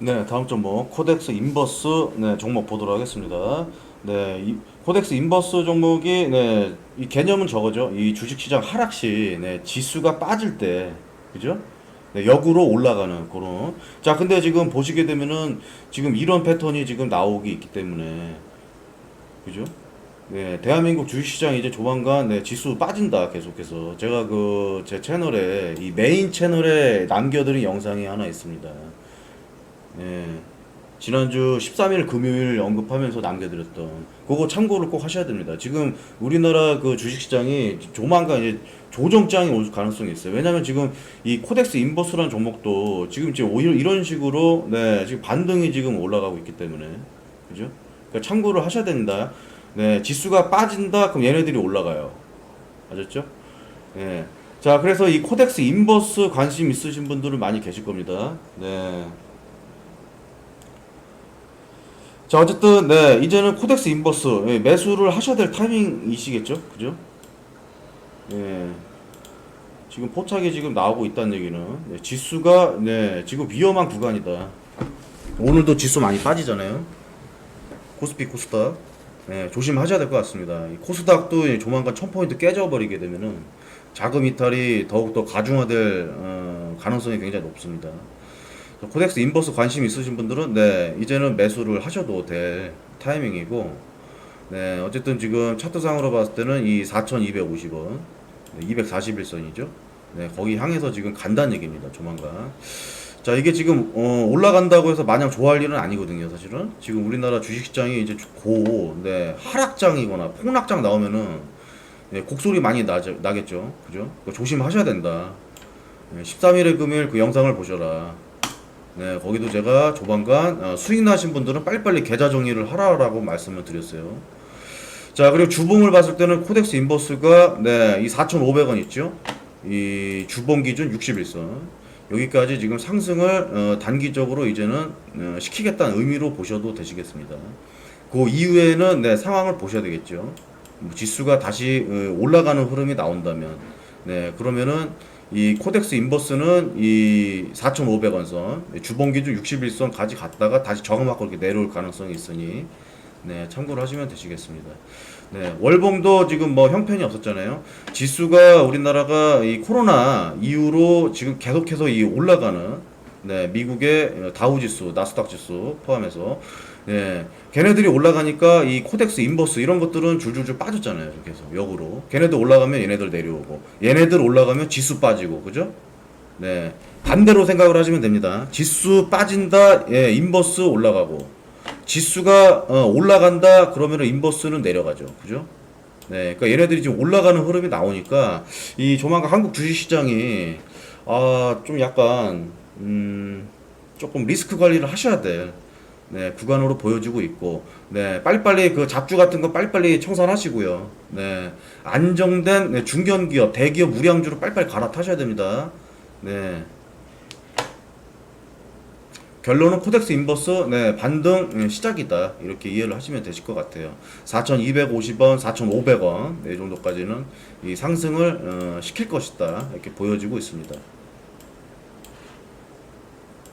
네, 다음 종목 코덱스 인버스 네, 종목 보도록 하겠습니다. 네, 이 코덱스 인버스 종목이 네, 이 개념은 저거죠. 이 주식 시장 하락 시 네, 지수가 빠질 때 그죠? 네, 역으로 올라가는 그런. 자, 근데 지금 보시게 되면은 지금 이런 패턴이 지금 나오기 있기 때문에 그죠? 네, 대한민국 주식시장 이제 조만간 네, 지수 빠진다 계속해서 제가 그 제 채널에 이 메인 채널에 남겨드린 영상이 하나 있습니다. 네, 지난주 13일 금요일 언급하면서 남겨드렸던 그거 참고를 꼭 하셔야 됩니다. 지금 우리나라 그 주식시장이 조만간 이제 조정장이 올 가능성이 있어요. 왜냐면 지금 이 코덱스 인버스라는 종목도 지금 지금 오히려 이런 식으로 네, 지금 반등이 지금 올라가고 있기 때문에 그죠? 그러니까 참고를 하셔야 된다. 네, 지수가 빠진다 그럼 얘네들이 올라가요. 아셨죠? 네. 자, 그래서 이 코덱스 인버스 관심 있으신 분들은 많이 계실 겁니다. 네. 자, 어쨌든 네, 이제는 코덱스 인버스 예, 매수를 하셔야 될 타이밍이시겠죠? 그죠? 예. 지금 포착이 지금 나오고 있다는 얘기는 네, 지수가 네, 지금 위험한 구간이다. 오늘도 지수 많이 빠지잖아요. 코스피 코스닥 네, 조심하셔야 될 것 같습니다. 이 코스닥도 조만간 1000포인트 깨져버리게 되면은 자금 이탈이 더욱더 가중화될 어, 가능성이 굉장히 높습니다. 코덱스 인버스 관심 있으신 분들은 네 이제는 매수를 하셔도 될 타이밍이고 네 어쨌든 지금 차트상으로 봤을 때는 이 4,250원 네, 241선이죠. 네 거기 향해서 지금 간다는 얘기입니다. 조만간. 자 이게 지금 어, 올라간다고 해서 마냥 좋아할 일은 아니거든요. 사실은 지금 우리나라 주식시장이 이제 고 네, 하락장이거나 폭락장 나오면은 네, 곡소리 많이 나죠, 나겠죠. 그죠? 조심하셔야 된다. 네, 13일의 금요일 그 영상을 보셔라. 네, 거기도 제가 조만간 어, 수익 나신 분들은 빨리빨리 계좌 정리를 하라라고 말씀을 드렸어요. 자, 그리고 주봉을 봤을 때는 코덱스 인버스가 네, 이 4,500원 있죠? 이 주봉 기준 61선. 여기까지 지금 상승을 어, 단기적으로 이제는 어, 시키겠다는 의미로 보셔도 되시겠습니다. 그 이후에는 네, 상황을 보셔야 되겠죠. 뭐 지수가 다시 어, 올라가는 흐름이 나온다면, 네, 그러면은 이 코덱스 인버스는 이 4,500원 선, 네, 주봉 기준 61선 까지 갔다가 다시 저금하고 이렇게 내려올 가능성이 있으니, 네, 참고를 하시면 되시겠습니다. 네, 월봉도 지금 뭐 형편이 없었잖아요. 지수가 우리나라가 이 코로나 이후로 지금 계속해서 이 올라가는 네, 미국의 다우 지수, 나스닥 지수 포함해서 네, 걔네들이 올라가니까 이 코덱스 인버스 이런 것들은 줄줄줄 빠졌잖아요. 계속 역으로. 걔네들 올라가면 얘네들 내려오고 얘네들 올라가면 지수 빠지고 그죠? 네. 반대로 생각을 하시면 됩니다. 지수 빠진다, 예, 인버스 올라가고 지수가 어, 올라간다 그러면 인버스는 내려가죠. 그죠? 네, 그러니까 얘네들이 지금 올라가는 흐름이 나오니까 이 조만간 한국 주식 시장이 아, 좀 약간 음, 조금 리스크 관리를 하셔야 돼. 네, 구간으로 보여지고 있고, 네, 빨리빨리 그 잡주 같은 거 빨리빨리 청산하시고요. 네, 안정된 네, 중견기업, 대기업 우량주로 빨리빨리 갈아타셔야 됩니다. 네. 결론은 코덱스 인버스 네, 반등 예, 시작이다 이렇게 이해를 하시면 되실 것 같아요. 4,250원, 4,500원 네, 이 정도까지는 이 상승을 어, 시킬 것이다 이렇게 보여지고 있습니다.